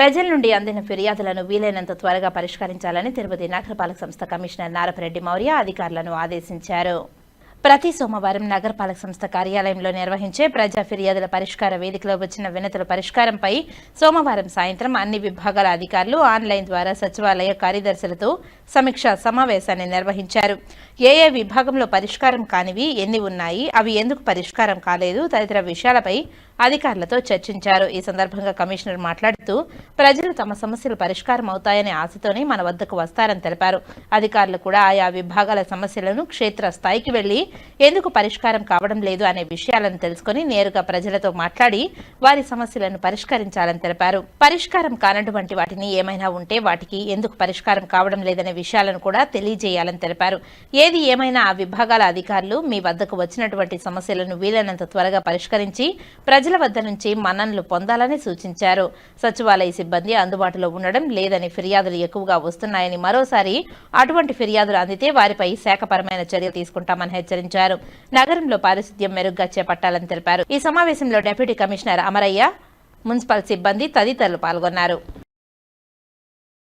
ప్రజల నుండి అందిన ఫిర్యాదులను వీలైనంత త్వరగా పరిష్కరించాలని తిరుపతి నగరపాలక సంస్థ కమిషనర్ నారపరెడ్డి మౌర్య అధికారులను ఆదేశించారు. ప్రతి సోమవారం నగరపాలక సంస్థ కార్యాలయంలో నిర్వహించే ప్రజా ఫిర్యాదుల పరిష్కార వేదికలో వచ్చిన వినతుల పరిష్కారంపై సోమవారం సాయంత్రం అన్ని విభాగాల అధికారులు ఆన్లైన్ ద్వారా సచివాలయ కార్యదర్శులతో సమీక్షా సమావేశాన్ని నిర్వహించారు. ఏ ఏ విభాగంలో పరిష్కారం కానివి ఎన్ని ఉన్నాయి అవి ఎందుకు పరిష్కారం కాలేదు తదితర విషయాలపై అధికారులతో చర్చించారు. ఈ సందర్భంగా కమిషనర్ మాట్లాడుతూ ప్రజలు తమ సమస్యలు పరిష్కారం అవుతాయనే ఆశతోనే మన వద్దకు వస్తారని తెలిపారు. అధికారులు కూడా ఆయా విభాగాల సమస్యలను క్షేత్ర స్థాయికి వెళ్ళి ఎందుకు పరిష్కారం కావడం లేదు అనే విషయాలను తెలుసుకుని నేరుగా ప్రజలతో మాట్లాడి వారి సమస్యలను పరిష్కరించాలని తెలిపారు. పరిష్కారం కానటువంటి వాటిని ఏమైనా ఉంటే వాటికి ఎందుకు పరిష్కారం కావడం లేదనే విషయాలను కూడా తెలియజేయాలని తెలిపారు. ఏది ఏమైనా ఆ విభాగాల అధికారులు మీ వద్దకు వచ్చినటువంటి సమస్యలను వీలైనంత త్వరగా పరిష్కరించి ప్రజలు వద్ద నుంచి మన్ననలు పొందాలని సూచించారు. సచివాలయ సిబ్బంది అందుబాటులో ఉండడం లేదని ఫిర్యాదులు ఎక్కువగా వస్తున్నాయని మరోసారి అటువంటి ఫిర్యాదులు అందితే వారిపై శాఖపరమైన చర్యలు తీసుకుంటామని హెచ్చరించారు. నగరంలో పారిశుద్ధ్యం మెరుగ్గా చేపట్టాలని తెలిపారు. ఈ సమావేశంలో డిప్యూటీ కమిషనర్ అమరయ్య మున్సిపల్ సిబ్బంది తదితరులు పాల్గొన్నారు.